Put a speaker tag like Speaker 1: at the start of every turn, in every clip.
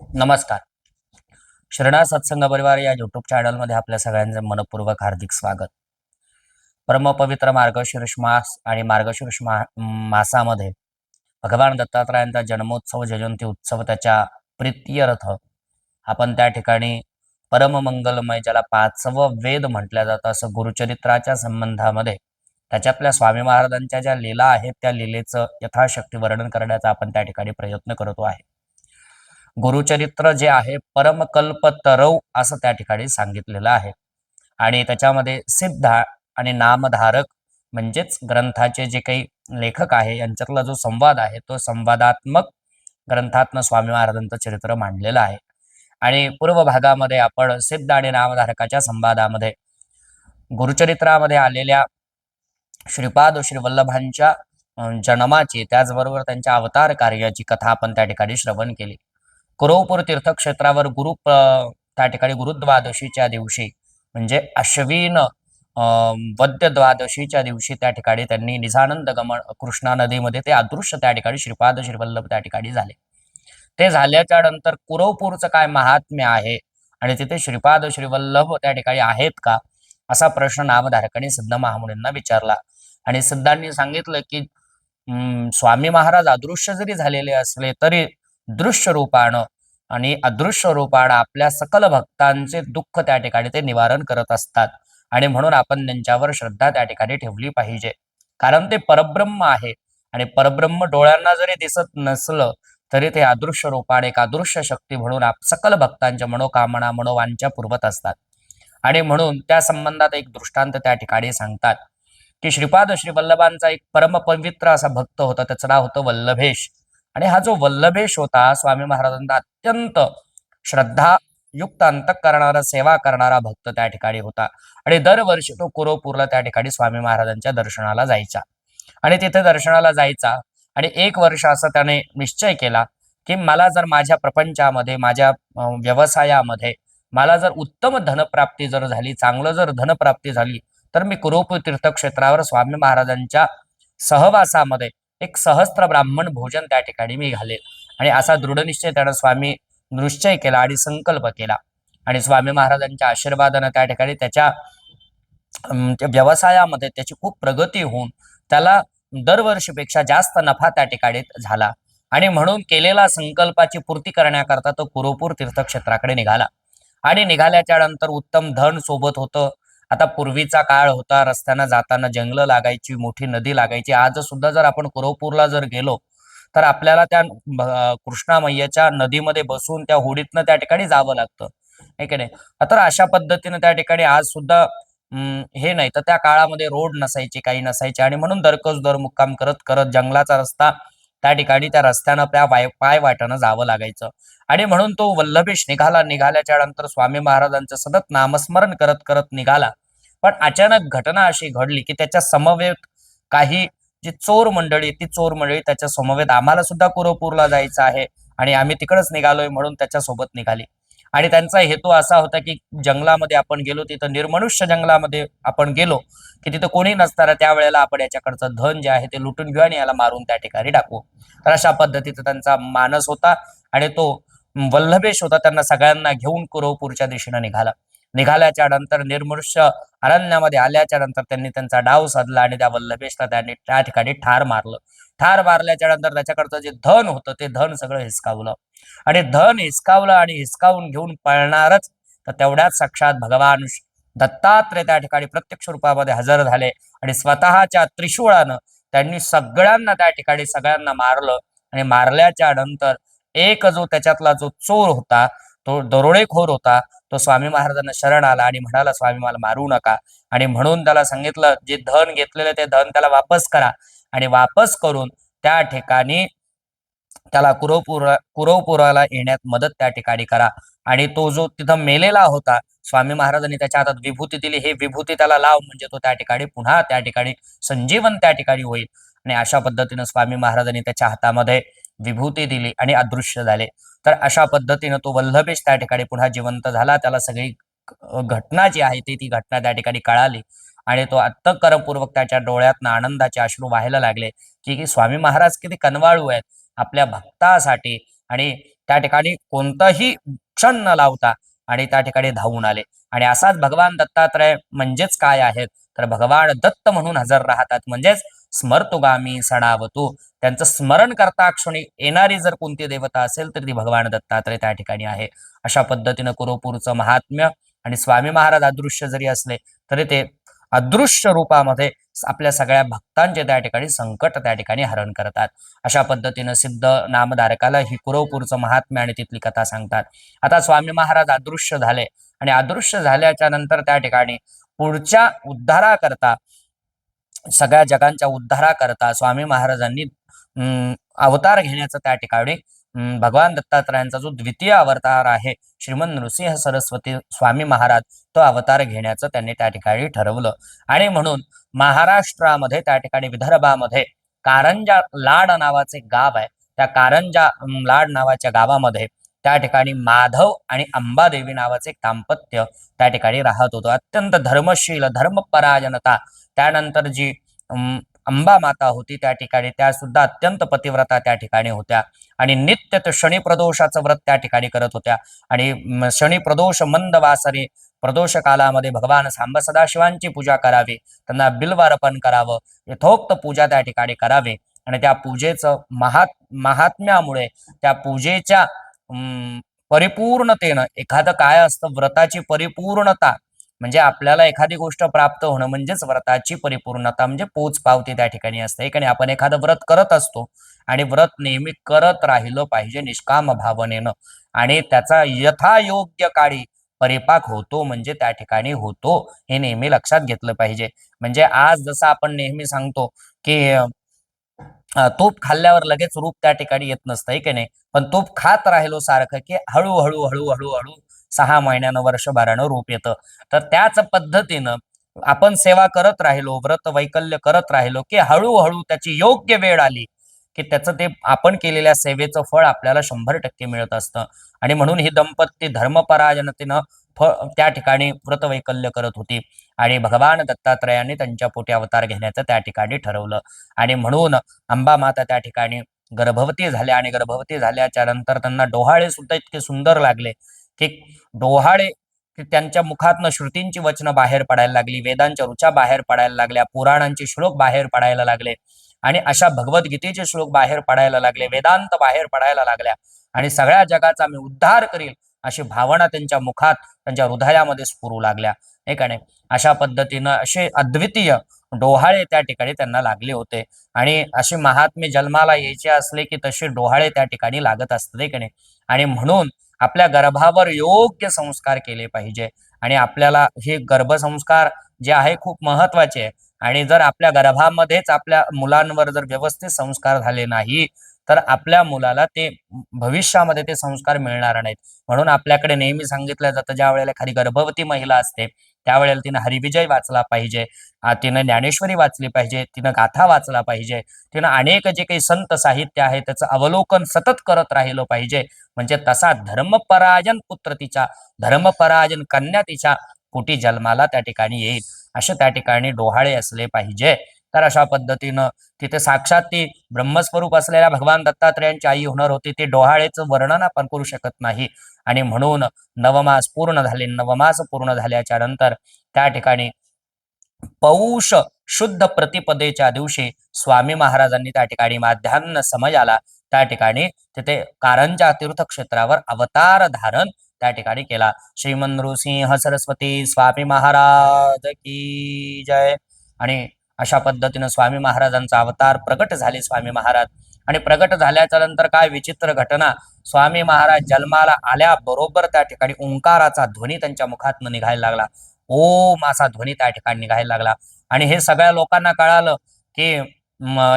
Speaker 1: नमस्कार. शरणा सत्संग परिवार या युट्यूब चॅनलमध्ये आपल्या सगळ्यांचं मनपूर्वक हार्दिक स्वागत. परमपवित्र मार्गशीर्ष मास आणि मार्गशीर्ष मा मासामध्ये भगवान दत्तात्रयांचा जन्मोत्सव जयंती उत्सव त्याच्या प्रित्यर्थ आपण त्या ठिकाणी परममंगलमय ज्याला पाचवं वेद म्हटलं जातं असं गुरुचरित्राच्या संबंधामध्ये त्याच्यातल्या स्वामी महाराजांच्या ज्या लीला आहेत त्या लीलेचं यथाशक्ती वर्णन करण्याचा आपण त्या ठिकाणी प्रयत्न करतो आहे गुरुचरित्र जे आहे परमकल्प तरव असं त्या ठिकाणी सांगितलेलं आहे. आणि त्याच्यामध्ये सिद्ध आणि नामधारक म्हणजेच ग्रंथाचे जे काही लेखक आहे यांच्यातला जो संवाद आहे तो संवादात्मक ग्रंथातनं स्वामी महाराजांचं चरित्र मांडलेलं आहे. आणि पूर्व भागामध्ये आपण सिद्ध आणि नामधारकाच्या संवादामध्ये गुरुचरित्रामध्ये आलेल्या श्रीपाद श्री वल्लभांच्या जन्माची त्याचबरोबर त्यांच्या अवतार कार्याची कथा आपण त्या ठिकाणी श्रवण केली. कुरवपूर तीर्थक्षेत्रावर गुरु त्या ठिकाणी गुरुद्वादशीच्या दिवशी म्हणजे अश्विन अं, वद्य द्वादशीच्या दिवशी त्या ठिकाणी त्यांनी निजानंद गमन कृष्णा नदीमध्ये ते अदृश्य त्या ठिकाणी श्रीपाद श्रीवल्लभ त्या ठिकाणी झाले. ते झाल्याच्यानंतर कुरवपूरचं काय महात्म्य आहे आणि तिथे श्रीपाद श्रीवल्लभ त्या ठिकाणी आहेत का? असा प्रश्न नामधारकांनी सिद्ध महामुनींना विचारला. आणि सिद्धांनी सांगितलं की स्वामी महाराज अदृश्य जरी झालेले असले तरी दृश्य रूपानं आणि अदृश्य रूपानं आपल्या सकल भक्तांचे दुःख त्या ठिकाणी ते निवारण करत असतात. आणि म्हणून आपण त्यांच्यावर श्रद्धा त्या ठिकाणी ठेवली पाहिजे. कारण ते परब्रह्म आहे आणि परब्रह्म डोळ्यांना जरी दिसत नसलं तरी ते अदृश्य रूपाने एक अदृश्य शक्ती म्हणून आप सकल भक्तांच्या मनोकामना मनोवांच्या पुरवत असतात. आणि म्हणून त्या संबंधात एक दृष्टांत त्या ठिकाणी सांगतात की श्रीपाद श्री वल्लभांचा एक परम पवित्र असा भक्त होता त्याचं नाव होतं वल्लभेश. आणि हा जो वल्लभेश होता स्वामी महाराजांचा अत्यंत श्रद्धा युक्त अंतक करणारा सेवा करणारा भक्त त्या ठिकाणी होता. आणि दरवर्षी तो कुरोपूरला त्या ठिकाणी स्वामी महाराजांच्या दर्शनाला जायचा. आणि तिथे दर्शनाला जायचा आणि एक वर्ष असं त्याने निश्चय केला की मला जर माझ्या प्रपंचामध्ये माझ्या व्यवसायामध्ये मला जर उत्तम धनप्राप्ती जर झाली चांगलं जर धनप्राप्ती झाली तर मी कुरोपूर तीर्थक्षेत्रावर स्वामी महाराजांच्या सहवासामध्ये एक सहस्त्र ब्राह्मण भोजन त्या ठिकाणी मी घालेल. आणि असा दृढनिश्चय त्यानं स्वामी निश्चय केला आणि संकल्प केला. आणि स्वामी महाराजांच्या आशीर्वादानं त्या ठिकाणी त्याच्या व्यवसायामध्ये त्याची खूप प्रगती होऊन त्याला दरवर्षीपेक्षा जास्त नफा त्या ठिकाणी झाला. आणि म्हणून केलेला संकल्पाची पूर्ती करण्याकरता तो कुरुपूर तीर्थक्षेत्राकडे निघाला. आणि निघाल्याच्या नंतर उत्तम धन सोबत होतं. आता पूर्वीचा काळ होता रस्त्यानं जाताना जंगलं लागायची मोठी नदी लागायची. आज सुद्धा जर आपण कुरवपूरला जर गेलो तर आपल्याला त्या भ- कृष्णा मैयाच्या नदीमध्ये बसून त्या होडीतनं त्या ठिकाणी जावं लागतं. हे की नाही? तर अशा पद्धतीने त्या ठिकाणी आज सुद्धा हे नाही. तर त्या काळामध्ये रोड नसायचे काही नसायचे. आणि म्हणून दरकस दर मुक्काम करत करत जंगलाचा रस्ता त्या ठिकाणी त्या रस्त्यानं त्या पाय पाय वाटानं जावं लागायचं. आणि म्हणून तो वल्लभेश निघाला. निघाल्याच्या नंतर स्वामी महाराजांचं सतत नामस्मरण करत करत निघाला. पण अचानक घटना अशी घडली की त्याच्या समवेत काही जी चोर मंडळी ती चोर मंडळी त्याच्या समवेत आम्हाला सुद्धा कुरपूरला जायचं आहे आणि आम्ही तिकडच निघालोय म्हणून त्याच्या सोबत निघाली. आणि त्यांचा हेतू असा होता की जंगलामध्ये आपण गेलो तिथं निर्मनुष्य जंगलामध्ये आपण गेलो की तिथं कोणी नसताना त्यावेळेला आपण याच्याकडचं धन जे आहे ते लुटून घेऊ आणि याला मारून त्या ठिकाणी टाकू. तर अशा पद्धतीचा त्यांचा मानस होता आणि तो वल्लभेश होता. त्यांना सगळ्यांना घेऊन कुरवपूरच्या दिशेने निघाला. निघाल्याच्या नंतर निर्मनुष्य अरण्यामध्ये आल्याच्यानंतर त्यांनी त्यांचा डाव साधला आणि त्या वल्लभेशला त्यांनी त्या ठिकाणी ठार मारलं. ठार मारल्याच्या नंतर त्याच्याकडचं जे धन होतं ते धन सगळं हिसकावलं. आणि धन हिसकावलं आणि हिसकावून घेऊन पळणारच तर तेवढ्याच साक्षात भगवान दत्तात्रय त्या ठिकाणी प्रत्यक्ष रूपामध्ये हजर झाले आणि स्वतःच्या त्रिशूळानं त्यांनी सगळ्यांना त्या ठिकाणी सगळ्यांना मारलं. आणि मारल्याच्या नंतर एक जो त्याच्यातला जो चोर होता तो दरोडेखोर होता तो स्वामी महाराजांना शरण आला आणि म्हणाला स्वामी मला मारू नका. आणि म्हणून त्याला सांगितलं जे धन घेतलेलं ते धन त्याला वापस करा. आणि वापस करून त्या ठिकाणी त्याला कुरवपुराला येण्यात मदत त्या ठिकाणी करा. आणि तो जो तिथं मेलेला होता स्वामी महाराजांनी त्याच्या हातात विभूती दिली. हे विभूती त्याला लाव म्हणजे तो त्या ठिकाणी पुन्हा त्या ठिकाणी संजीवन त्या ठिकाणी होईल. आणि अशा पद्धतीनं स्वामी महाराजांनी त्याच्या हातामध्ये विभूती दिली आणि अदृश्य झाले. तर अशा पद्धतीनं तो वल्लभेश त्या ठिकाणी पुन्हा जिवंत झाला. त्याला सगळी घटना जी आहे ती ती घटना त्या ठिकाणी कळाली. आणि तो अत्तकरपूर्वक त्याच्या डोळ्यातनं आनंदाचे अश्रू व्हायला लागले की की स्वामी महाराज किती कनवाळू आहेत आपल्या भक्तासाठी. आणि त्या ठिकाणी कोणतंही क्षण न लावता आणि त्या ठिकाणी धावून आले. आणि असाच भगवान दत्तात्रय म्हणजेच काय आहेत? तर भगवान दत्त म्हणून हजर राहतात. म्हणजेच स्मर्तुगामी सणावतू. त्यांचं स्मरण करता क्षणी येणारी जर कोणती देवता असेल तर ती भगवान दत्तात्रय त्या ठिकाणी आहे. अशा पद्धतीनं कुरोपूरचं महात्म्य आणि स्वामी महाराज अदृश्य जरी असले तरी ते अदृश्य रूपामध्ये आपल्या सगळ्या भक्तांचे त्या ठिकाणी संकट त्या ठिकाणी हरण करतात. अशा पद्धतीनं सिद्ध नामधारकाला ही कुरवपूरचं महात्म्य आणि तिथली कथा सांगतात. आता स्वामी महाराज अदृश्य झाले आणि अदृश्य झाल्याच्यानंतर त्या ठिकाणी पुढच्या उद्धाराकरता सगळ्या जगांच्या उद्धाराकरता स्वामी महाराजांनी अवतार घेण्याचं त्या ठिकाणी भगवान दत्तात्रयांचा जो द्वितीय अवतार आहे श्रीमंत नृसिंह सरस्वती स्वामी महाराज तो अवतार घेण्याचं त्यांनी त्या ठिकाणी ठरवलं. आणि म्हणून महाराष्ट्रामध्ये त्या ठिकाणी विदर्भामध्ये कारंजा लाड नावाचे गाव आहे. त्या कारंजा लाड नावाच्या गावामध्ये त्या ठिकाणी माधव आणि अंबादेवी नावाचे दाम्पत्य त्या ठिकाणी राहत होतं. अत्यंत धर्मशील धर्मपरायणता. त्यानंतर जी अंबा माता होती त्या ठिकाणी. त्या सुद्धा अत्यंत पतिव्रता त्या ठिकाणी होत्या. आणि नित्य शनी प्रदोषाचं व्रत त्या ठिकाणी करत होत्या. आणि शनी प्रदोष मंद वासरी प्रदोष कालामध्ये भगवान सांब सदाशिवांची पूजा करावी. त्यांना बिल्वारपण करावं. यथोक्त पूजा त्या ठिकाणी करावी. आणि त्या पूजेचं महात महात्म्यामुळे त्या पूजेच्या परिपूर्णतेनं एखादं काय असतं व्रताची परिपूर्णता म्हणजे आपल्याला एखादी गोष्ट प्राप्त होणं म्हणजेच व्रताची परिपूर्णता म्हणजे पोच पावते त्या ठिकाणी असते. आणि आपण एखादं व्रत करत असतो आणि व्रत नेहमी करत राहिलं पाहिजे निष्काम भावनेनं आणि त्याचा यथायोग्य काळी परिपाक होतो म्हणजे त्या ठिकाणी होतो हे नेहमी लक्षात घेतलं पाहिजे. म्हणजे आज जसं आपण नेहमी सांगतो की तूप खाल्ल्यावर लगेच रूप त्या ठिकाणी येत नसतं की नाही? पण तूप खात राहिलो सारखं की हळूहळू हळूहळू हळू सहा महिन्यानं वर्षभरानं रूप येतं. तर त्याच पद्धतीनं आपण सेवा करत राहिलो व्रत वैकल्य करत राहिलो की हळूहळू त्याची योग्य वेळ आली की त्याचं ते आपण केलेल्या सेवेचं फळ आपल्याला शंभर टक्के मिळत असतं. आणि म्हणून ही दंपती धर्मपरायणतेनं फळ त्या ठिकाणी व्रत वैकल्य करत होती. आणि भगवान दत्तात्रयाने त्यांच्या पोटी अवतार घेण्याचं त्या ठिकाणी ठरवलं. आणि म्हणून अंबा माता त्या ठिकाणी गर्भवती झाल्या आणि गर्भवती झाल्याच्यानंतर त्यांना डोहाळे सुद्धा इतके सुंदर लागले की डोहाळे त्यांच्या मुखातनं श्रुतींची वचनं बाहेर पडायला लागली वेदांच्या रुचा बाहेर पडायला लागल्या पुराणांचे श्लोक बाहेर पडायला लागले आणि अशा भगवद्गीतेचे श्लोक बाहेर पडायला लागले वेदांत बाहेर पडायला लागल्या आणि सगळ्या जगाचा मी उद्धार करील अशी भावना त्यांच्या मुखात त्यांच्या हृदयामध्ये स्फुरू लागल्या. हे का नाही अशा पद्धतीनं असे अद्वितीय डोहाळे त्या ठिकाणी त्यांना लागले होते आणि असे महात्मे जन्माला यायचे असले की तसे डोहाळे त्या ठिकाणी लागत असते की नाही आणि म्हणून आपल्या गर्भावर योग्य संस्कार केले पाहिजे. आणि आपल्याला हे गर्भसंस्कार जे आहे खूप महत्त्वाचे. आहे आणि जर आपल्या गर्भामध्येच आपल्या मुलांवर जर व्यवस्थित संस्कार झाले नाही तर आपल्या मुलाला ते भविष्यामध्ये ते संस्कार मिळणार नाहीत. म्हणून आपल्याकडे नेहमी सांगितलं जातं ज्या वेळेला एखादी गर्भवती महिला असते त्यावेळेला तिनं हरिविजय वाचला पाहिजे. तिनं ज्ञानेश्वरी वाचली पाहिजे. तिनं गाथा वाचला पाहिजे. तिनं अनेक जे काही संत साहित्य आहे त्याचं अवलोकन सतत करत राहिलं पाहिजे. म्हणजे तसा धर्मपराजन पुत्र तिच्या धर्मपराजन कन्या तिच्या कुटी जन्माला त्या ठिकाणी येईल. असे त्या ठिकाणी डोहाळे असले पाहिजे. तर अशा पद्धतीनं तिथे साक्षात ती ब्रह्मस्वरूप असलेल्या भगवान दत्तात्रयांची आई होणार होती. ते डोहाळेचं वर्णन आपण करू शकत नाही. आणि म्हणून नवमास पूर्ण झाले. नवमास पूर्ण झाल्याच्यानंतर त्या ठिकाणी पौष शुद्ध प्रतिपदेच्या दिवशी स्वामी महाराजांनी त्या ठिकाणी माध्यान्ह समयाला त्या ठिकाणी तिथे कारंजा तीर्थक्षेत्रावर अवतार धारण त्या ठिकाणी केला. श्रीमंत नृसिंह सरस्वती स्वामी महाराज की जय. आणि अशा पद्धतीनं स्वामी महाराजांचा अवतार प्रगट झाले स्वामी महाराज. आणि प्रगट झाल्याच्यानंतर काय विचित्र घटना स्वामी महाराज जन्माला आल्याबरोबर त्या ठिकाणी ओंकाराचा ध्वनी त्यांच्या मुखातनं निघायला लागला. ओम असा ध्वनी त्या ठिकाणी निघायला लागला. आणि हे सगळ्या लोकांना कळालं की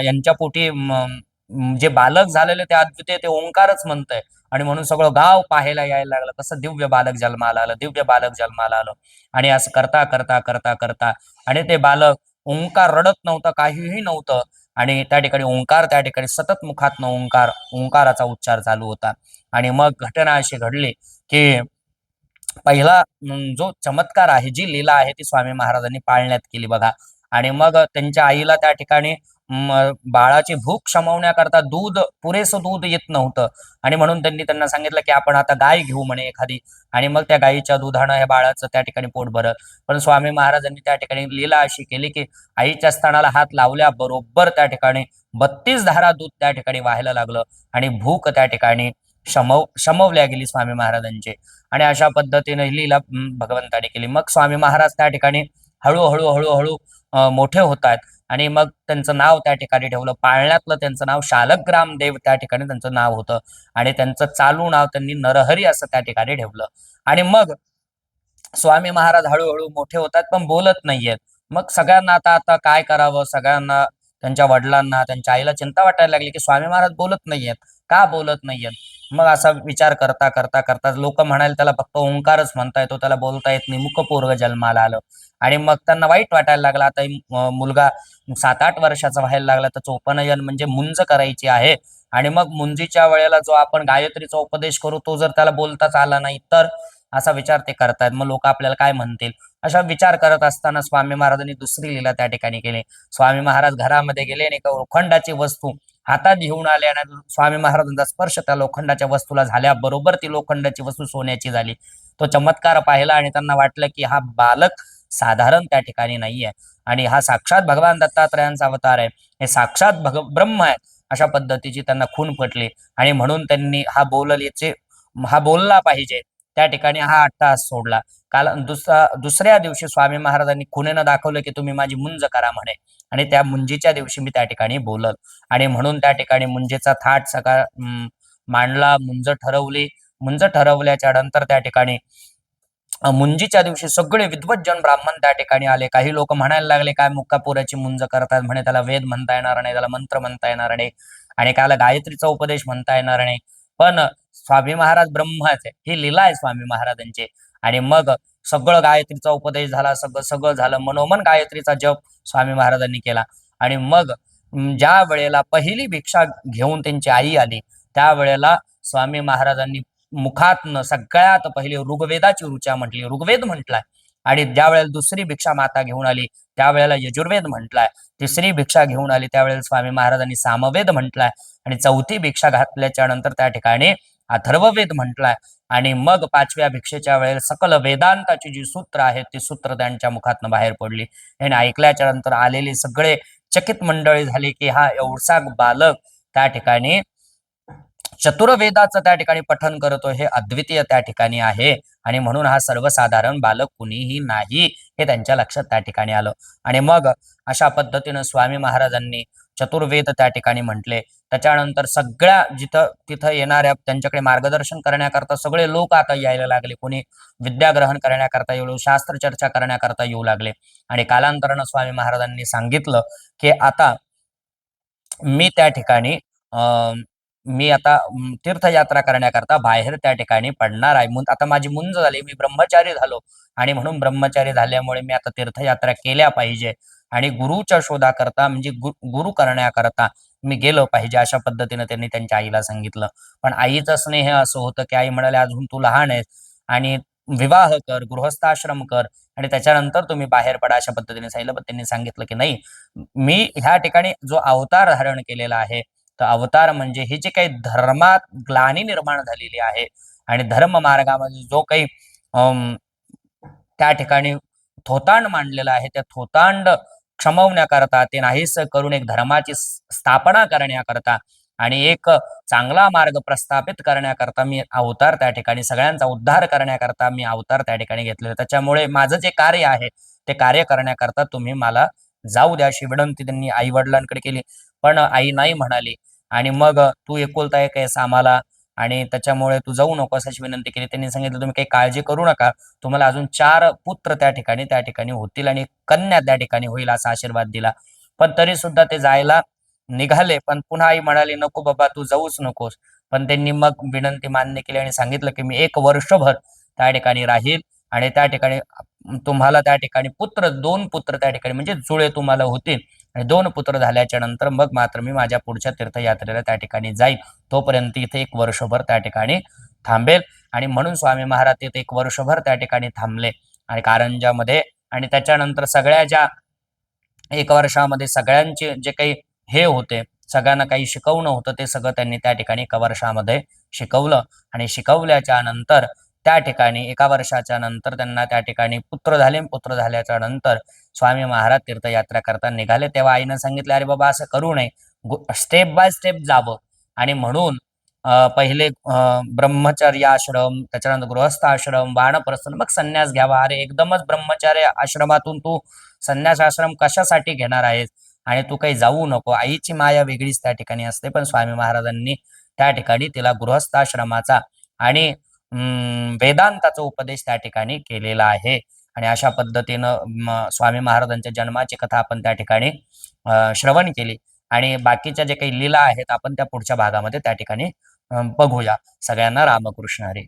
Speaker 1: यांच्या पोटी जे बालक झालेले ते अद्वितीय ते ओंकारच म्हणतंय. आणि म्हणून सगळं गाव पाहायला यायला लागलं. कसं दिव्य बालक जन्माला आलं दिव्य बालक जन्माला आलं. आणि असं करता करता करता करता. आणि ते बालक ओंकार रडत नव्हतं काहीही नव्हतं. आणि त्या ठिकाणी ओंकार त्या ठिकाणी सतत मुखातनं ओंकार ओंकाराचा उच्चार चालू होता. आणि मग घटना अशी घडली की पहिला जो चमत्कार आहे जी लीला आहे ती स्वामी महाराजांनी पाळण्यात केली बघा. आणि मग त्यांच्या आईला त्या ठिकाणी बाळाची भूक शमवण्याकरता दूध पुरेसं दूध येत नव्हतं. आणि म्हणून त्यांनी त्यांना सांगितलं की आपण आता गाय घेऊ म्हणे एखादी. आणि मग त्या गायीच्या दुधानं या बाळाचं त्या ठिकाणी पोट भरत पण स्वामी महाराजांनी त्या ठिकाणी लीला अशी केली की आईच्या स्तनाला हात लावल्या बरोबर त्या ठिकाणी बत्तीस धारा दूध त्या ठिकाणी व्हायला लागलं. आणि भूक त्या ठिकाणी शमव शमवल्या गेली स्वामी महाराजांची. आणि अशा पद्धतीने लीला भगवंताने केली. मग स्वामी महाराज त्या ठिकाणी हळूहळू हळूहळू मोठे होत आहेत आणि मग त्यांचं नाव त्या ठिकाणी ठेवलं. पाळण्यातलं त्यांचं नाव शालग्राम देव त्या ठिकाणी त्यांचं नाव होतं. आणि त्यांचं चालू नाव त्यांनी नरहरी असं त्या ठिकाणी ठेवलं. आणि मग स्वामी महाराज हळूहळू मोठे होतात पण बोलत नाहीयेत. मग सगळ्यांना आता आता काय करावं? सगळ्यांना त्यांच्या वडिलांना त्यांच्या आईला चिंता वाटायला लागली की स्वामी महाराज बोलत नाहीयेत. का बोलत नाहीयेत? मग असा विचार करता करता करता लोक म्हणाले त्याला फक्त ओंकारच म्हणता येतो त्याला बोलता येत नाही. मुकपोर्ग जन्माला आलं. आणि मग त्यांना वाईट वाटायला लागलं. आता मुलगा सात आठ वर्षाचा व्हायला लागला. त्याचं उपनयन म्हणजे मुंज करायची आहे. आणि मग मुंजीच्या वेळेला जो आपण गायत्रीचा उपदेश करू तो जर त्याला बोलताच आला नाही तर असा विचार ते करतायत मग लोक आपल्याला काय म्हणतील? अशा विचार करत असताना स्वामी महाराजांनी दुसरी लीला त्या ठिकाणी केली. स्वामी महाराज घरामध्ये गेले आणि एका लोखंडाची वस्तू हातात घेऊन आल्यानंतर स्वामी महाराजांचा स्पर्श त्या लोखंडाच्या वस्तूला झाल्याबरोबर ती लोखंडाची वस्तू सोन्याची झाली. तो चमत्कार पाहिला आणि त्यांना वाटलं की हा बालक साधारण त्या ठिकाणी नाहीये. आणि हा साक्षात भगवान दत्तात्रयांचा अवतार आहे. हे साक्षात भग ब्रह्म आहे अशा पद्धतीची त्यांना खून पटली. आणि म्हणून त्यांनी हा बोललेचे हा बोलला पाहिजे. त्या ठिकाणी हा अट्टहास सोडला. काल दुसरा दुसऱ्या दिवशी स्वामी महाराजांनी खुनेनं दाखवलं की तुम्ही माझी मुंज करा म्हणे. आणि त्या मुंजीच्या दिवशी मी त्या ठिकाणी बोलल. आणि म्हणून त्या ठिकाणी मुंजेचा थाट सकाळ मांडला मुंज ठरवली. मुंज ठरवल्याच्या नंतर त्या ठिकाणी मुंजीच्या दिवशी सगळे विद्वज्जन ब्राह्मण त्या ठिकाणी आले. काही लोक म्हणायला लागले काय मुक्कापुराची मुंज करतात? म्हणे त्याला वेद म्हणता येणार नाही त्याला मंत्र म्हणता येणार नाही आणि त्याला गायत्रीचा उपदेश म्हणता येणार नाही. पण स्वामी महाराज ब्रह्माचे ही लीला आहे स्वामी महाराजांची. आणि मग सगळं गायत्रीचा उपदेश झाला सगळं सगळं झालं मनोमन गायत्रीचा जप स्वामी महाराजांनी केला. आणि मग ज्या वेळेला पहिली भिक्षा घेऊन त्यांची आई आली त्यावेळेला स्वामी महाराजांनी मुखातनं सगळ्यात पहिले ऋग्वेदाची ऋचा म्हटली. ऋग्वेद म्हटलाय. आणि ज्या वेळेला दुसरी भिक्षा माता घेऊन आली त्यावेळेला यजुर्वेद म्हटलाय. तिसरी भिक्षा घेऊन आली त्यावेळेला स्वामी महाराजांनी सामवेद म्हटलाय. आणि चौथी भिक्षा घातल्याच्या नंतर त्या ठिकाणी अथर्ववेद म्हटलाय. आणि मग पाचव्या भिक्षेच्या वेळेला सकल वेदांताची जी सूत्र आहेत ती सूत्र त्यांच्या मुखातनं बाहेर पडली. आणि ऐकल्याच्या नंतर आलेले सगळे चकित मंडळी झाले की हा एवढसा बालक त्या ठिकाणी चतुर्वेदाचं त्या ठिकाणी पठन करतो हे अद्वितीय त्या ठिकाणी आहे आणि म्हणून हा सर्वसाधारण बालक कुणीही नाही हे त्यांच्या लक्षात त्या ठिकाणी आलं. आणि मग अशा पद्धतीनं स्वामी महाराजांनी चतुर्वेद त्या ठिकाणी म्हटले. त्याच्यानंतर सगळ्या जिथं तिथं येणाऱ्या त्यांच्याकडे मार्गदर्शन करण्याकरता सगळे लोक आता यायला लागले. कोणी विद्याग्रहण करण्याकरता येऊ शास्त्र चर्चा करण्याकरता येऊ लागले. आणि कालांतरानं स्वामी महाराजांनी सांगितलं की आता मी त्या ठिकाणी अं, मी आता तीर्थयात्रा करण्याकरता बाहेर त्या ठिकाणी पडणार आहे. मुं- आता माझी मुंज झाली मी ब्रह्मचारी झालो. आणि म्हणून ब्रह्मचारी झाल्यामुळे मी आता तीर्थयात्रा केल्या पाहिजे. आणि गुरुच्या शोधाकरता म्हणजे गुरु करण्याकरता मी गेलो पाहिजे अशा पद्धतीने त्यांनी त्यांच्या आईला सांगितलं. पण आईचं स्नेह असं होतं की आई म्हणाले अजून तू लहान आहेस आणि विवाह कर गृहस्थाश्रम कर आणि त्याच्यानंतर तुम्ही बाहेर पडा अशा पद्धतीने सांगितलं. पण त्यांनी सांगितलं की नाही मी ह्या ठिकाणी जो अवतार धारण केलेला आहे तर अवतार म्हणजे ही जी काही धर्मात ग्लानी निर्माण झालेली आहे आणि धर्म मार्गामध्ये जो काही त्या ठिकाणी थोतांड मांडलेला आहे त्या थोतांड क्षमवण्याकरता ते नाहीस करून एक धर्माची स्थापना करण्याकरता आणि एक चांगला मार्ग प्रस्थापित करण्याकरता मी अवतार त्या ठिकाणी सगळ्यांचा उद्धार करण्याकरता मी अवतार त्या ठिकाणी घेतलेला. त्याच्यामुळे माझं जे कार्य आहे ते कार्य करण्याकरता तुम्ही मला जाऊ द्या अशी विनंती त्यांनी आई वडिलांकडे केली. पण आई नाही म्हणाली आणि मग तू एकुलता एक आहेस आम्हाला आणि त्याच्यामुळे तू जाऊ नकोस अशी विनंती केली. त्यांनी सांगितलं तुम्ही काही काळजी करू नका. तुम्हाला अजून चार पुत्र त्या ठिकाणी त्या ठिकाणी होतील आणि कन्या त्या ठिकाणी होईल असा आशीर्वाद दिला. पण तरी सुद्धा ते जायला निघाले. पण पुन्हा आई म्हणाली नको बाबा तू जाऊच नकोस. पण त्यांनी मग विनंती मान्य केली आणि सांगितलं की मी एक वर्षभर त्या ठिकाणी राहील आणि त्या ठिकाणी तुम्हाला त्या ठिकाणी पुत्र दोन पुत्र त्या ठिकाणी म्हणजे जुळे तुम्हाला होतील. आणि दोन पुत्र झाल्याच्यानंतर मग मात्र मी माझ्या पुढच्या तीर्थयात्रेला त्या ठिकाणी जाईल तोपर्यंत इथे एक वर्षभर त्या ठिकाणी थांबेल. आणि म्हणून स्वामी महाराज तिथे एक वर्षभर त्या ठिकाणी थांबले. आणि कारंजामध्ये आणि त्याच्यानंतर सगळ्या ज्या एक वर्षामध्ये सगळ्यांचे जे काही हे होते सगळ्यांना काही शिकवणं होतं ते सगळं त्यांनी त्या ठिकाणी एका वर्षामध्ये शिकवलं. आणि शिकवल्याच्या नंतर त्या ठिकाणी एका वर्षाच्या नंतर त्यांना त्या ठिकाणी पुत्र झाले. पुत्र झाल्याच्यानंतर स्वामी महाराज तीर्थयात्रा करता निघाले. तेव्हा आईनं सांगितलं अरे बाबा असं करू नये. स्टेप बाय स्टेप जावं. आणि म्हणून पहिले ब्रह्मचर्य आश्रम त्याच्यानंतर गृहस्थ आश्रम वानप्रस्थ मग संन्यास घ्यावा. अरे एकदमच ब्रह्मचर्य आश्रमातून तू संन्यास आश्रम कशासाठी घेणार आहेस? आणि तू काही जाऊ नको. आईची माया वेगळीच त्या ठिकाणी असते. पण स्वामी महाराजांनी त्या ठिकाणी तिला गृहस्थ आश्रमाचा आणि वेदांताचा उपदेश त्या ठिकाणी केलेला आहे. आणि अशा पद्धतीनं स्वामी महाराजांच्या जन्माची कथा आपण त्या ठिकाणी श्रवण केली. आणि बाकीच्या जे काही लीला आहेत आपण त्या पुढच्या भागामध्ये त्या ठिकाणी बघूया. सगळ्यांना रामकृष्ण हरी.